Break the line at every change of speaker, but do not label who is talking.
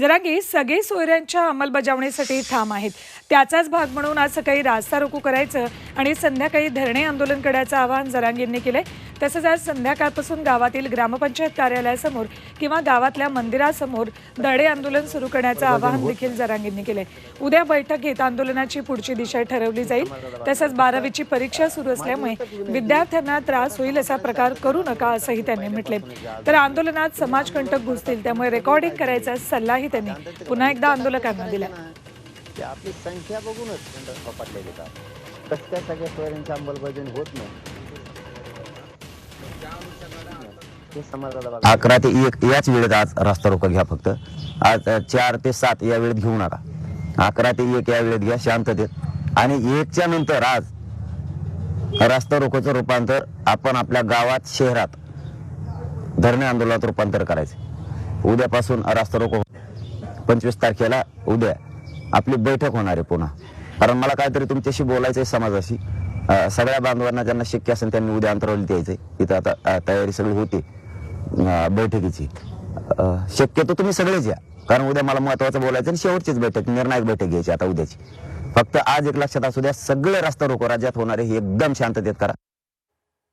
जरांगे सगळे सोयऱ्यांच्या अंमलबजावणीसाठी ठाम आहेत. त्याचाच भाग म्हणून आज सकाळी रास्ता रोको करायचं आणि संध्याकाळी धरणे आंदोलन करण्याचं आवाहन जरांगेंनी केलंय. तसंच आज संध्याकाळपासून गावातील ग्रामपंचायत कार्यालयासमोर किंवा गावातल्या मंदिरासमोर दडे आंदोलन सुरू करण्याचं आवाहन देखील जरांगेंनी केलंय. उद्या बैठक घेत आंदोलनाची पुढची दिशा ठरवली जाईल. तसंच बारावीची परीक्षा सुरू असल्यामुळे विद्यार्थ्यांना त्रास होईल असा प्रकार करू नका असंही त्यांनी म्हटले तर आंदोलनात समाजकंटक घुसतील त्यामुळे रेकॉर्डिंग करायचा सल्लाही त्यांनी. पुन्हा एकदा आंदोलकांना दिला
की आपली संख्या बघूनच पकडलेली का कसं काय सगळ्या सोयऱ्यांची अंमलबजावणी होत नाही.
अकरा ते एक याच वेळेत आज रास्ता रोका घ्या फक्त. आज चार ते सात या वेळेत घेऊ नका. अकरा ते एक या वेळेत घ्या शांततेत आणि एकच्या नंतर आज रास्ता रोकोचं रूपांतर आपण आपल्या गावात शहरात धरणे आंदोलनात रूपांतर करायचं. उद्यापासून रास्ता रोको पंचवीस तारखेला उद्या आपली बैठक होणार आहे पुन्हा. कारण मला काहीतरी तुमच्याशी बोलायचं आहे समाजाशी. सगळ्या बांधवांना ज्यांना शक्य असेल त्यांनी उद्या अंतरावली द्यायचंय इथं आता तयारी सगळी होती बैठकीची. शक्यतो तुम्ही सगळेच या. कारण उद्या मला महत्वाचं बोलायचं आणि शेवटचीच बैठक निर्णायक बैठक घ्यायची आता उद्याची. फक्त आज एक लक्षात असू द्या सगळे रस्ता रोको राज्यात होणारे हे एकदम शांततेत करा.